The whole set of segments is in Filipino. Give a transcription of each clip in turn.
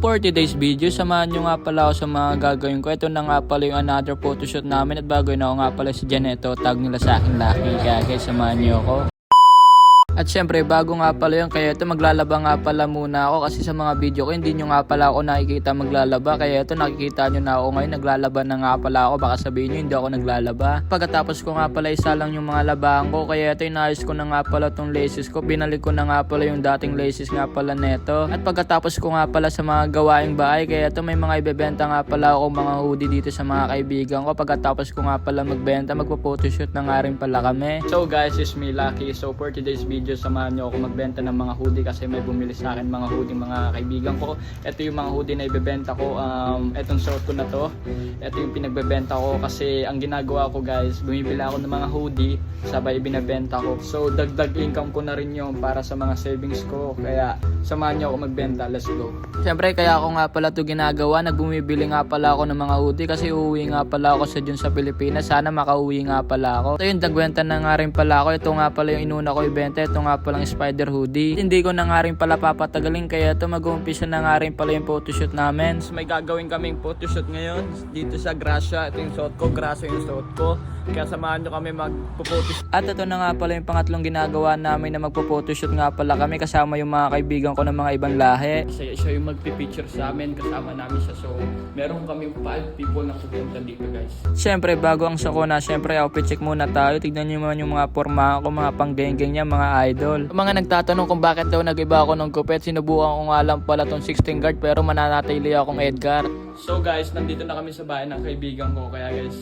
for today's video, samahan nyo nga pala ako sa mga gagawin ko. Ito na nga pala yung another photoshoot namin at bago na ako nga pala si Janeto, tag nila sa akin Lucky. Kaya guys, samahan nyo ako. At syempre, bago nga pala yun, kaya ito maglalaba nga pala muna ako kasi sa mga video ko, hindi nyo nga pala ako nakikita maglalaba. Kaya ito, nakikita nyo na ako ngayon, naglalaba na nga pala ako. Baka sabihin nyo, hindi ako naglalaba. Pagkatapos ko nga pala, isa lang yung mga labahan ko. Kaya ito, inayos ko na nga pala tong laces ko. Binalik ko na nga pala yung dating laces nga pala neto. At pagkatapos ko nga pala sa mga gawaing bahay, kaya ito may mga ibebenta nga pala ako mga hoodie dito sa mga kaibigan ko. Pagkatapos ko nga pala magbenta, magpo-photoshoot na nga rin pala kami. So guys, it's me Lucky. So for today's video, samahan nyo ako magbenta ng mga hoodie kasi may bumili sa akin mga hoodie mga kaibigan ko. Ito yung mga hoodie na ibebenta ko. Um, etong short ko na to. Ito yung pinagbebenta ko kasi ang ginagawa ko guys, bumibili ako ng mga hoodie sabay binebenta ko. So dagdag income ko na rin yung para sa mga savings ko. Kaya samahan nyo ako magbenta. Let's go. Siyempre kaya ako nga pala to ginagawa. Nagbumibili nga pala ako ng mga hoodie kasi uuwi nga pala ako sa dyan sa Pilipinas. Sana makauwi nga pala ako. Ito yung dagwenta na nga rin pala ako. Ito nga pala yung inuna ko ibenta. Ito nga palang spider hoodie. Hindi ko na nga rin pala papatagalin kaya ito mag-uumpisa na nga rin pala yung photoshoot namin. So, may gagawin kaming photoshoot ngayon dito sa Gracia. Ito yung suot ko. Gracia yung suot ko. Kaya samahan nyo kami magpo-photoshoot. At ito na nga pala yung pangatlong ginagawa namin na magpo-photoshoot nga pala kami kasama yung mga kaibigan ko ng mga ibang lahi. Siya, siya yung magpipicture sa amin kasama namin siya. So, meron kami 5 people na pupunta dito guys. Siyempre, bago ang sakuna, siyempre outfit check muna tayo. Tignan nyo naman yung mga porma ko, mga panggengeng niya, mga idol. Mga nagtatanong kung bakit daw nag-iba ako ng gupit, sinubukan ko nga lang pala tong 16 guard pero mananatili akong Edgar. So guys, nandito na kami sa bahay ng kaibigan ko. Kaya guys,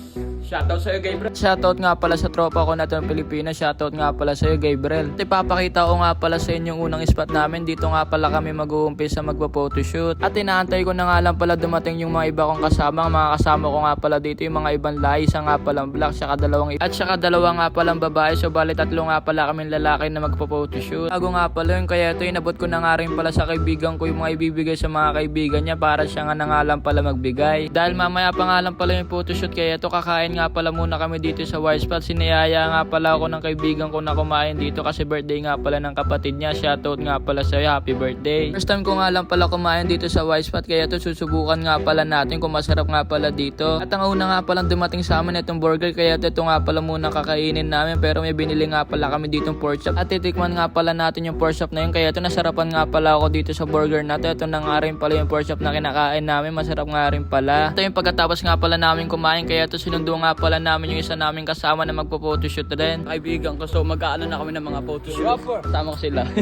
shoutout sa'yo Gabriel. Shoutout nga pala sa tropa ko na ito ng Pilipinas. Shoutout nga pala sa'yo Gabriel. At ipapakita ko nga pala sa inyo yung unang spot namin. Dito nga pala kami mag-uumpisa magpa-photoshoot. At inaantay ko na nga lang pala dumating yung mga iba kong kasama. Mga kasama ko nga pala dito yung mga ibang lahi. Isa nga palang black, saka dalawang At saka dalawa nga palang babae. So bali tatlo nga pala kaming lalaki na magpa-photoshoot. Bago nga pala yun, kaya ito inabot ko na nga rin pala sa kaibigan ko yung mga ibibigay sa mga kaibigan niya para siya nga na nga lang pala magbigay. Dahil mamaya pa nga lang pala yung photoshoot kaya ito kakain nga pala muna kami dito sa White Spot. Sinayaya nga pala ako ng kaibigan ko na kumain dito kasi birthday nga pala ng kapatid niya. Shoutout nga pala sa'yo. Happy birthday. First time ko nga lang pala kumain dito sa White Spot kaya ito susubukan nga pala natin kung masarap nga pala dito. At ang una nga palang dumating sa amin itong burger kaya ito nga pala muna kakainin namin pero may binili nga pala kami dito pork chop. At titikman nga pala natin yung pork chop na yun kaya ito nasarapan nga pala ako dito sa burger na to. Ito na nga rin pala yung pork chop na kinakain namin. Masarap nga rin pala. Ito yung pagkatapos nga pala namin kumain kaya ito sinundo nga pala namin yung isa namin kasama na magpo-photoshoot rin. Kaibigan ko so mag-aano na kami ng mga photoshoot. Kasama ko sila.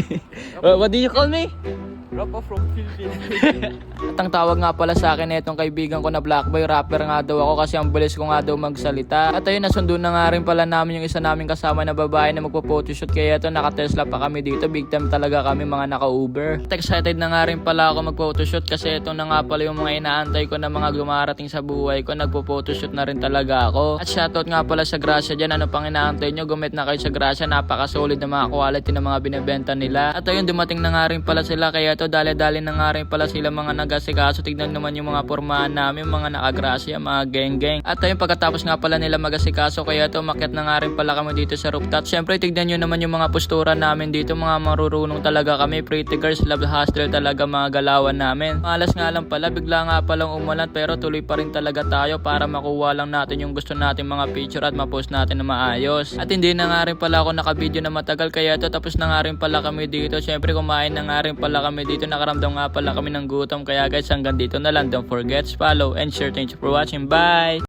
Uh, What do you call me? Rapper from Philippines. At ang tawag nga pala sa akin itong kaibigan ko na Blackboy, rapper nga daw ako kasi ang bilis ko nga daw magsalita. At ayun, nasundo na nga rin pala namin yung isa namin kasama na babae na magpo-photoshoot. Kaya ito, naka-Tesla pa kami dito. Big time talaga kami mga naka-Uber. At excited na nga rin pala ako mag-photoshoot kasi ito na nga pala yung mga inaantay ko na mga gumarating sa buhay ko. Nagpo-photoshoot na rin talaga ako. At shoutout nga pala sa Gracia dyan. Ano pang inaantay nyo? Gumit na kayo sa Gracia. Napaka-solid na mga quality ng mga binibenta nila. At ayun, dumating na nga rin pala sila. Kaya ito, dali-dali na nga rin pala sila mga nagasikaso. Tignan naman yung mga pormahan namin, mga nakagrasya, mga geng-geng. At ayun, pagkatapos nga pala nila magasikaso, kaya ito, makyat na nga rin pala kami dito sa rooftop. Siyempre, tignan nyo naman yung mga postura namin dito. Mga marurunong talaga kami. Pretty girls, love hustle talaga mga galawan namin. Malas nga lang pala, bigla nga palang umulan pero tuloy pa rin talaga tayo para makuha lang natin yung gusto natin mga picture at ma-post natin na maayos. At hindi na nga rin pala ako nakabideo na matagal kaya ito tapos na nga rin pala kami dito. Siyempre kumain na nga rin pala kami dito. Nakaramdam nga pala kami ng gutom. Kaya guys hanggang dito na lang. Don't forget follow and share. Thank you for watching. Bye!